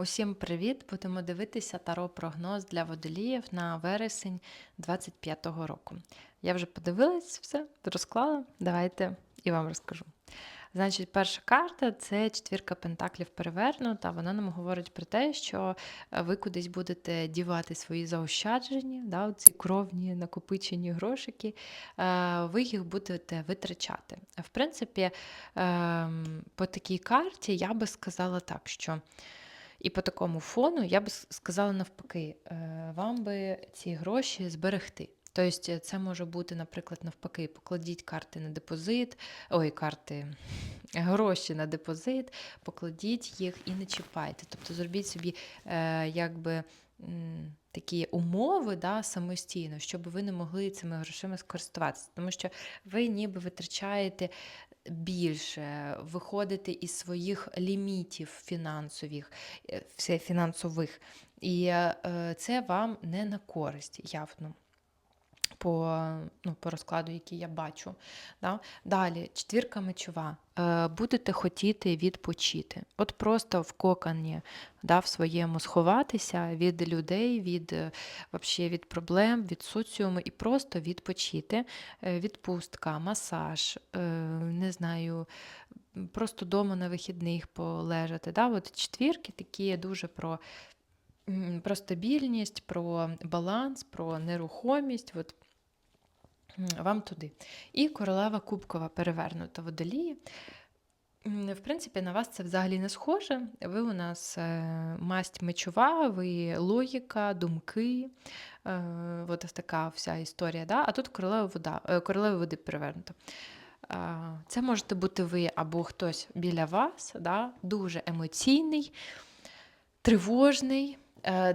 Усім привіт! Будемо дивитися таро прогноз для водоліїв на вересень 25-го року. Я вже подивилась все, розклала. Давайте і вам розкажу. Значить, перша карта це четвірка пентаклів перевернута. Вона нам говорить про те, що е, ви кудись будете дівати свої заощадження, да, ці кровні накопичені грошики, е, ви їх будете витрачати. В принципі, ем, по такій карті я би сказала так, що. І по такому фону я б сказала навпаки, е, вам би ці гроші зберегти. Тобто це може бути, наприклад, навпаки, покладіть карти на депозит, ой, карти, гроші на депозит, покладіть їх і не чіпайте. Тобто зробіть собі е, якби. Такі умови да, самостійно, щоб ви не могли цими грошима скористуватися. Тому що ви ніби витрачаєте більше, виходити із своїх лімітів фінансових, е, фінансових. І е, це вам не на користь явно. По, ну, по розкладу, який я бачу. Да? Далі, четвірка мечова. Е, будете хотіти відпочити. От просто в кокані да, в своєму сховатися від людей, від, е, вообще від проблем, від соціуму і просто відпочити. Е, Відпустка, масаж, не знаю, просто вдома на вихідних полежати. Да? От четвірки такі дуже про, про стабільність, про баланс, про нерухомість. От Вам туди. І королева Кубкова перевернута водолії. В принципі, на вас це взагалі не схоже. Ви у нас е, масть мечова, ви логіка, думки. Е, от така вся історія. Да? А тут королева вода, е, королева води перевернута. Це можете бути ви або хтось біля вас, да? дуже емоційний, тривожний,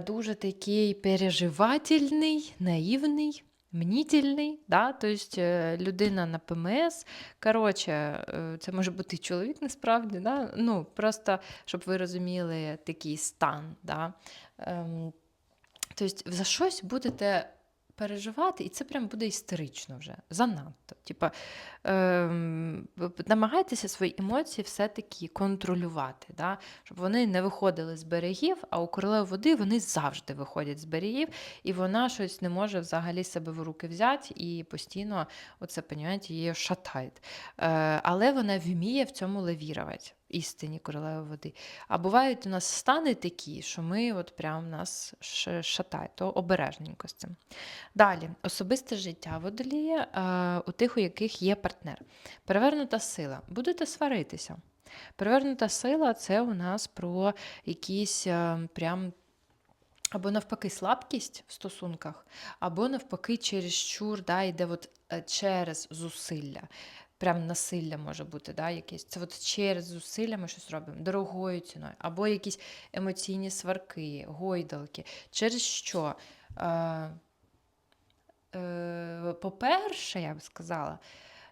дуже такий переживательний, наївний, мнітельний, да? тобто е, людина на ПМС. Коротше, е, це може бути чоловік насправді, да? ну, просто щоб ви розуміли такий стан. Да? Ем, Тобто за щось будете переживати, і це прям буде істерично вже, занадто. Типа, ем, намагайтеся свої емоції все-таки контролювати, да? щоб вони не виходили з берегів, а у королеви води вони завжди виходять з берегів, і вона щось не може взагалі себе в руки взяти і постійно, оце, її шатає. Е, але вона вміє в цьому лавірувати. Істинні королеви води. А бувають у нас стани такі, що ми от прям нас шатає, то обережненько з цим. Далі, особисте життя водолія е, у тих, у яких є партнер. Перевернута сила. Будете сваритися. Перевернута сила це у нас про якісь е, прям. Або навпаки слабкість в стосунках, або навпаки чересчур, да, йде от е, через зусилля. Прям насилля може бути, да, якесь. Це от через зусилля ми щось робимо дорогою ціною, або якісь емоційні сварки, гойдалки. Через що? Е, е, по-перше, я б сказала,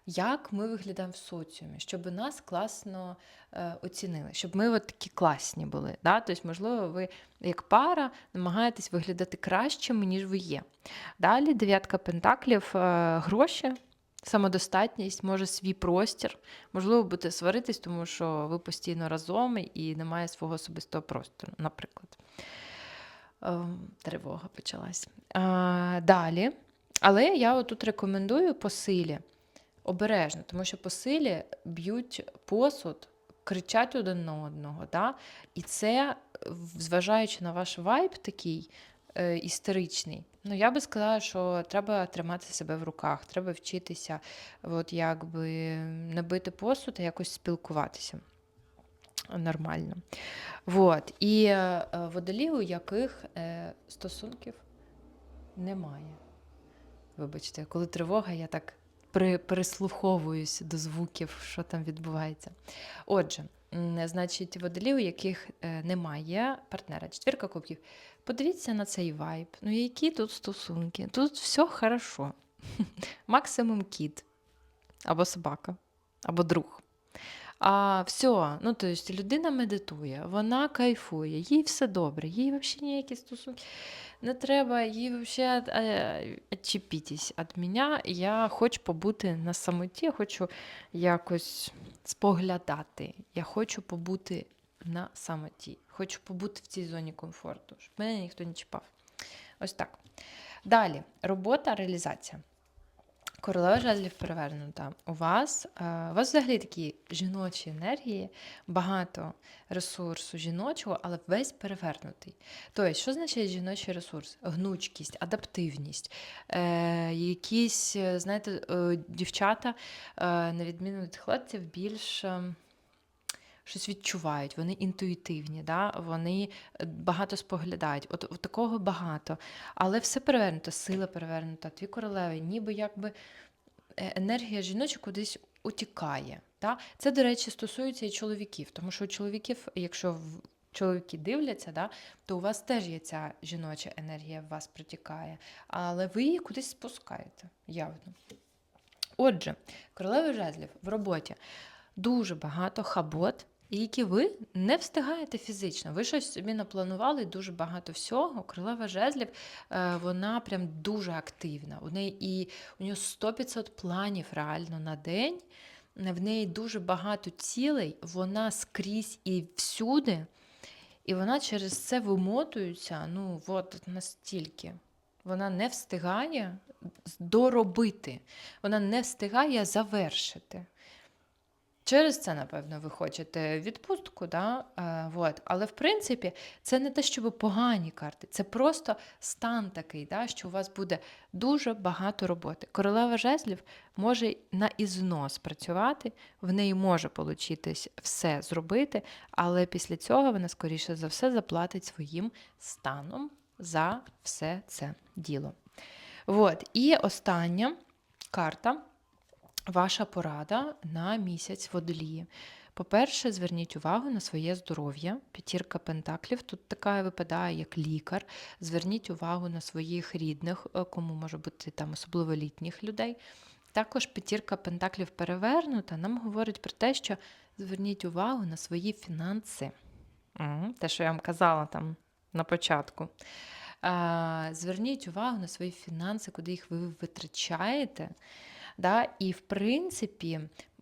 як ми виглядаємо в соціумі, щоб нас класно е, оцінили, щоб ми от такі класні були. Да? Тобто, можливо, ви як пара намагаєтесь виглядати кращими, ніж ви є. Далі дев'ятка пентаклів, е, гроші. Самодостатність, може свій простір, можливо, будете сваритись, тому що ви постійно разом і немає свого особистого простору, наприклад. Ем, Тривога почалась. Далі. Але я отут рекомендую по силі обережно, тому що по силі б'ють посуд, кричать один на одного. Да? І це, зважаючи на ваш вайб такий е, істеричний, ну я би сказала, що треба тримати себе в руках, треба вчитися, от якби не посуд, а якось спілкуватися нормально. Вот. І е, е, у яких е, стосунків немає. Вибачте, коли тривога, я так при, прислуховуюсь до звуків, що там відбувається. Отже, значить, водолів, у яких е, немає партнера, четвірка кубків. Подивіться на цей вайб. Ну, які тут стосунки? Тут все хорошо. Максимум кіт, або собака, або друг. А все, ну то есть людина медитує, вона кайфує, їй все добре, їй взагалі ніякі стосунки. Не треба їй взагалі відчепітись від мене. Я хочу побути на самоті, хочу якось споглядати. Я хочу побути на самоті. Хочу побути в цій зоні комфорту, щоб мене ніхто не чіпав. Ось так. Далі, робота, реалізація. Королева жезлів перевернута. У вас, е, у вас взагалі такі жіночі енергії, багато ресурсу жіночого, але весь перевернутий. Тобто, що значить жіночий ресурс? Гнучкість, адаптивність, е, якісь, е, знаєте, дівчата, на відміну від хлопців, більш. Щось відчувають, вони інтуїтивні, да? вони е, багато споглядають. От, от такого багато. Але все перевернуто, сила перевернута, дві королеви, ніби якби е, енергія жіноча кудись утікає. Да? Це, до речі, стосується і чоловіків, тому що у чоловіків, якщо чоловіки дивляться, да, то у вас теж є ця жіноча енергія, в вас протікає, але ви її кудись спускаєте, явно. Отже, королеви жезлів в роботі дуже багато хабот, і які ви не встигаєте фізично. Ви щось собі напланували дуже багато всього. Королева жезлів, е, вона прям дуже активна. У неї і у нього 100-500 планів реально на день. В неї дуже багато цілей, вона скрізь і всюди, і вона через це вимотується, ну, от настільки. Вона не встигає доробити, вона не встигає завершити. Через це, напевно, ви хочете відпустку, да? е, вот. але в принципі це не те, щоб погані карти, це просто стан такий, да? що у вас буде дуже багато роботи. Королева жезлів може на ізнос працювати, в неї може получитись все зробити, але після цього вона, скоріше за все, заплатить своїм станом за все це діло. Вот. І остання карта ваша порада на місяць водолії. По-перше, зверніть увагу на своє здоров'я. П'ятірка пентаклів тут така випадає як лікар. Зверніть увагу на своїх рідних, е, кому може бути там особливо літніх людей. Також п'ятірка пентаклів перевернута нам говорить про те, що зверніть увагу на свої фінанси. Те, що я вам казала там на початку. Зверніть увагу на свої фінанси, куди їх ви витрачаєте. Да? І, в принципі,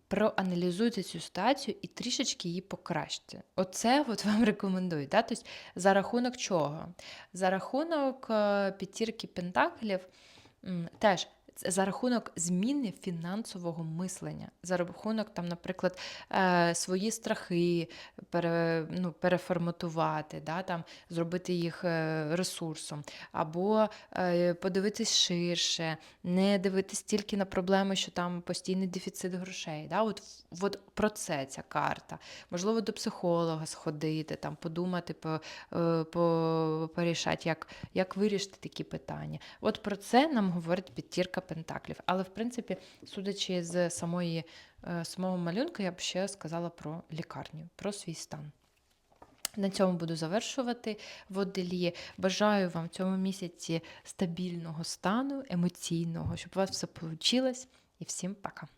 проаналізуйте цю ситуацію і трішечки її покращте. Оце от вам рекомендую. Да? Тобто, за рахунок чого? За рахунок е, п'ятірки пентаклів теж. За рахунок зміни фінансового мислення, за рахунок, там, наприклад, е, свої страхи пере, ну, переформатувати, да, там, зробити їх е, ресурсом, або е, подивитись ширше, не дивитись тільки на проблеми, що там постійний дефіцит грошей. Да? От, от про це ця карта. Можливо, до психолога сходити, там, подумати, по, по, порішати, як, як вирішити такі питання. От про це нам говорить п'ятірка пентаклів. Але, в принципі, судячи з самої, е, самого малюнка, я б ще сказала про лікарню, про свій стан. На цьому буду завершувати водолії. Бажаю вам в цьому місяці стабільного стану, емоційного, щоб у вас все вийшло. І всім пока.